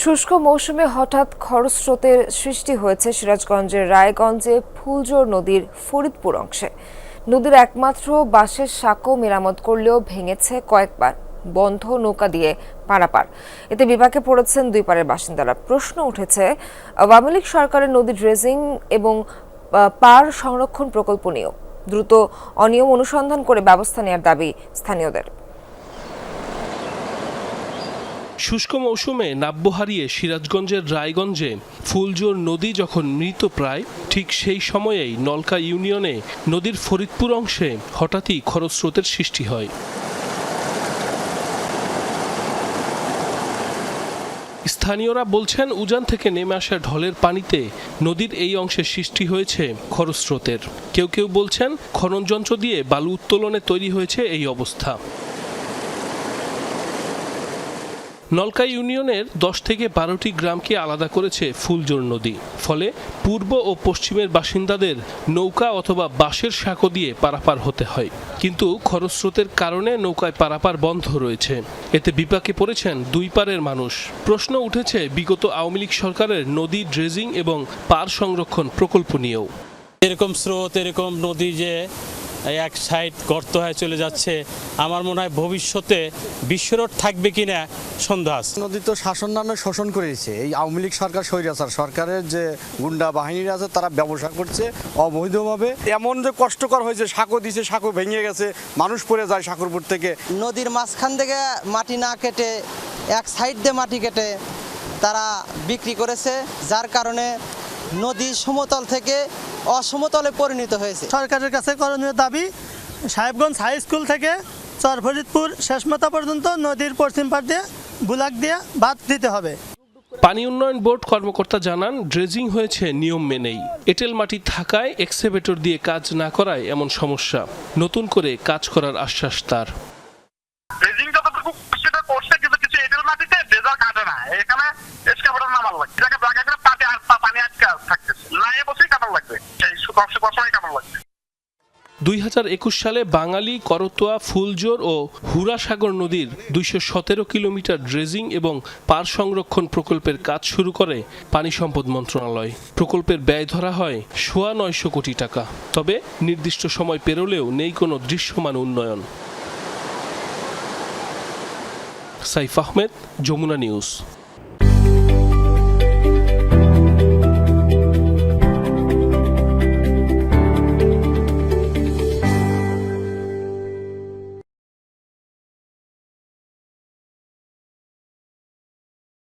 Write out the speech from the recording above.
শুষ্ক মৌসুমে হঠাৎ খরস্রোতের সৃষ্টি হয়েছে সিরাজগঞ্জের রায়গঞ্জে ফুলজোর নদীর ফরিদপুর অংশে। নদীর একমাত্র বাঁশের সাঁকো মেরামত করলেও ভেঙেছে কয়েকবার, বন্ধ নৌকা দিয়ে পারাপার। এতে বিপাকে পড়েছেন দুই পারের বাসিন্দারা। প্রশ্ন উঠেছে, আওয়ামী লীগ সরকারের নদী ড্রেজিং এবং পার সংরক্ষণ প্রকল্প নিয়েও দ্রুত অনিয়ম অনুসন্ধান করে ব্যবস্থা নেওয়ার দাবি স্থানীয়দের। শুষ্ক মৌসুমে নাব্য হারিয়ে সিরাজগঞ্জের রায়গঞ্জে ফুলজোর নদী যখন মৃত প্রায়, ঠিক সেই সময়েই নলকা ইউনিয়নে নদীর ফরিদপুর অংশে হঠাৎই খরস্রোতের সৃষ্টি হয়। স্থানীয়রা বলছেন, উজান থেকে নেমে আসা ঢলের পানিতে নদীর এই অংশে সৃষ্টি হয়েছে খরস্রোতের। কেউ কেউ বলছেন, খনন যন্ত্র দিয়ে বালু উত্তোলনে তৈরি হয়েছে এই অবস্থা। নলকা ইউনিয়নের দশ থেকে বারোটি গ্রামকে আলাদা করেছে ফুলজোর নদী। ফলে পূর্ব ও পশ্চিমের বাসিন্দাদের নৌকা অথবা বাঁশের সাঁকো দিয়ে পারাপার হতে হয়। কিন্তু খরস্রোতের কারণে নৌকায় পারাপার বন্ধ রয়েছে। এতে বিপাকে পড়েছেন দুই পারের মানুষ। প্রশ্ন উঠেছে বিগত আওয়ামী লীগ সরকারের নদী ড্রেজিং এবং পার সংরক্ষণ প্রকল্প নিয়েও। এরকম স্রোত, এরকম নদী যে এক সাইড গর্ত হয়ে চলে যাচ্ছে। আমার মনে হয় ভবিষ্যতে বিশ্বরোড থাকবে কিনা সন্দেহ আছে। নদী তো শাসন নামে শোষণ করেছে। এই আওয়ামী লীগ সরকার স্বৈরাচার সরকারের যে গুন্ডা বাহিনীরা আছে তারা ব্যবসা করছে অবৈধভাবে। এমন যে কষ্টকর হয়েছে সাঁকো দিছে সাঁকো ভেঙে গেছে মানুষ পড়ে যায় সাঁকরপুর থেকে। নদীর মাঝখান থেকে মাটি না কেটে এক সাইড দিয়ে মাটি কেটে তারা বিক্রি করেছে যার কারণে নদী সমতল থেকে অসমতলে পরিণত হয়েছে। সরকারের কাছে করণীয় দাবি সাহেবগঞ্জ হাই স্কুল থেকে চর ফরিদপুর শেষমাথা পর্যন্ত নদীর পশ্চিম পাড় দিয়ে বুলাক দিয়ে বাদ দিতে হবে। পানি উন্নয়ন বোর্ড কর্মকর্তা জানান ড্রেজিং হয়েছে নিয়ম মেনেই। এঁটেল মাটি থাকায় এক্সেভেটর দিয়ে কাজ না করায় এমন সমস্যা। নতুন করে কাজ করার আশ্বাস তার। ড্রেজিং যতটুকু সেটা করছে কিন্তু কিছু এঁটেল মাটিতে ড্রেজার কাটে না। এখানে কষ্ট কষ্টই কাটার লাগবে দুই সালে বাঙালি, করতোয়া, ফুলজোর ও হুরাসাগর নদীর দুইশো সতেরো কিলোমিটার ড্রেজিং এবং পার সংরক্ষণ প্রকল্পের কাজ শুরু করে পানি সম্পদ মন্ত্রণালয়। প্রকল্পের ব্যয় ধরা হয় সোয়া নয়শো কোটি টাকা। তবে নির্দিষ্ট সময় পেরোলেও নেই কোনো দৃশ্যমান উন্নয়ন। সাইফ আহমেদ, যমুনা নিউজ।